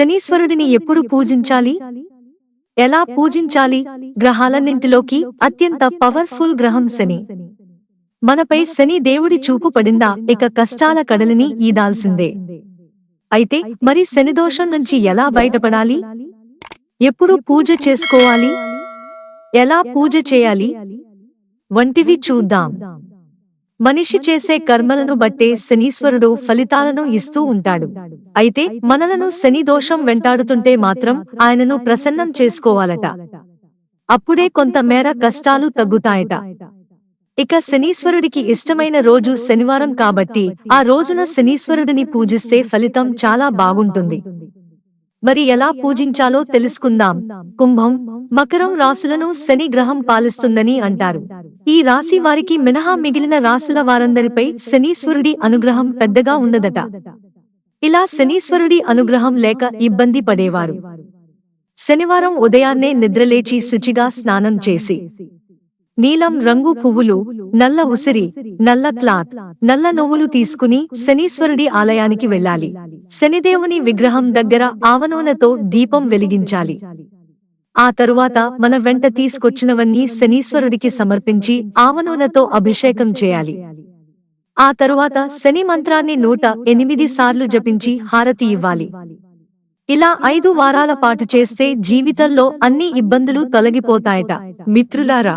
శనీశ్వరుడిని ఎప్పుడు పూజించాలి? ఎలా పూజించాలి? గ్రహాలన్నింటిలోకి అత్యంత పవర్ఫుల్ గ్రహం శని. మనపై శని దేవుడి చూపు పడిందా? ఇక కష్టాల కడలిని ఈదాల్సిందే. అయితే మరి శనిదోషం నుంచి ఎలా బయటపడాలి? ఎప్పుడు పూజ చేసుకోవాలి? ఎలా పూజ చేయాలి? వంటివి చూద్దాం. మనిషి చేసే కర్మలను బట్టే శనీశ్వరుడు ఫలితాలను ఇస్తూ ఉంటాడు. అయితే మనలను శని దోషం వెంటాడుతుంటే మాత్రం ఆయనను ప్రసన్నం చేసుకోవాలట. అప్పుడే కొంతమేర కష్టాలు తగ్గుతాయట. ఇక శనీశ్వరుడికి ఇష్టమైన రోజు శనివారం కాబట్టి ఆ రోజున శనీశ్వరుడిని పూజిస్తే ఫలితం చాలా బాగుంటుంది. మరి ఎలా పూజించాలో తెలుసుకుందాం. కుంభం మకరం రాసులను శని గ్రహం పాలిస్తుందని అంటారు. ఈ రాశి వారికి మినహా మిగిలిన రాసుల వారందరిపై శనీశ్వరుడి అనుగ్రహం పెద్దగా ఉండదట. ఇలా శనీశ్వరుడి అనుగ్రహం లేక ఇబ్బంది పడేవారు. శనివారం ఉదయాన్నే నిద్రలేచి శుచిగా స్నానం చేసి నీలం రంగు పువ్వులు నల్ల ఉసిరి నల్ల క్లాత్ నల్ల నువ్వులు తీసుకుని శనీశ్వరుడి ఆలయానికి వెళ్ళాలి. శనిదేవుని విగ్రహం దగ్గర ఆవనూనెతో దీపం వెలిగించాలి. ఆ తరువాత మన వెంట తీసుకొచ్చినవన్నీ శనీశ్వరుడికి సమర్పించి ఆవనూనెతో అభిషేకం చేయాలి. ఆ తరువాత శని మంత్రాన్ని నూట ఎనిమిది సార్లు జపించి హారతి ఇవ్వాలి. ఇలా ఐదు వారాల పాటు చేస్తే జీవితంలో అన్ని ఇబ్బందులు తొలగిపోతాయట. మిత్రులారా